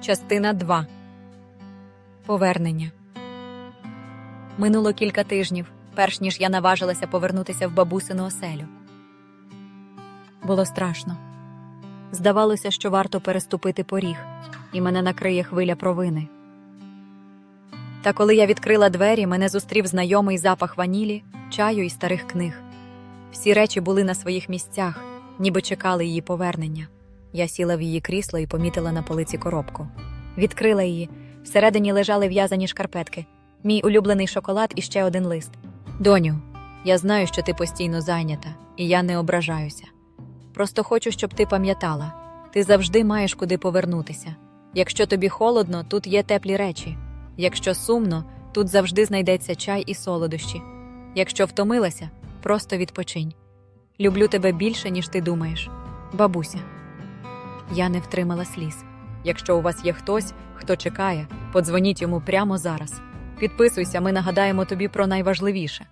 Частина 2. Повернення. Минуло кілька тижнів, перш ніж я наважилася повернутися в бабусину оселю. Було страшно. Здавалося, що варто переступити поріг, і мене накриє хвиля провини. Та коли я відкрила двері, мене зустрів знайомий запах ванілі, чаю і старих книг. Всі речі були на своїх місцях, ніби чекали її повернення. Я сіла в її крісло і помітила на полиці коробку. Відкрила її. Всередині лежали в'язані шкарпетки, мій улюблений шоколад і ще один лист. Доню, я знаю, що ти постійно зайнята, і я не ображаюся. Просто хочу, щоб ти пам'ятала ти завжди маєш куди повернутися. Якщо тобі холодно, тут є теплі речі. Якщо сумно, тут завжди знайдеться чай і солодощі. Якщо втомилася, просто відпочинь. Люблю тебе більше, ніж ти думаєш. Бабуся. Я не втримала сліз. Якщо у вас є хтось, хто чекає, подзвоніть йому прямо зараз. Підписуйся, ми нагадаємо тобі про найважливіше.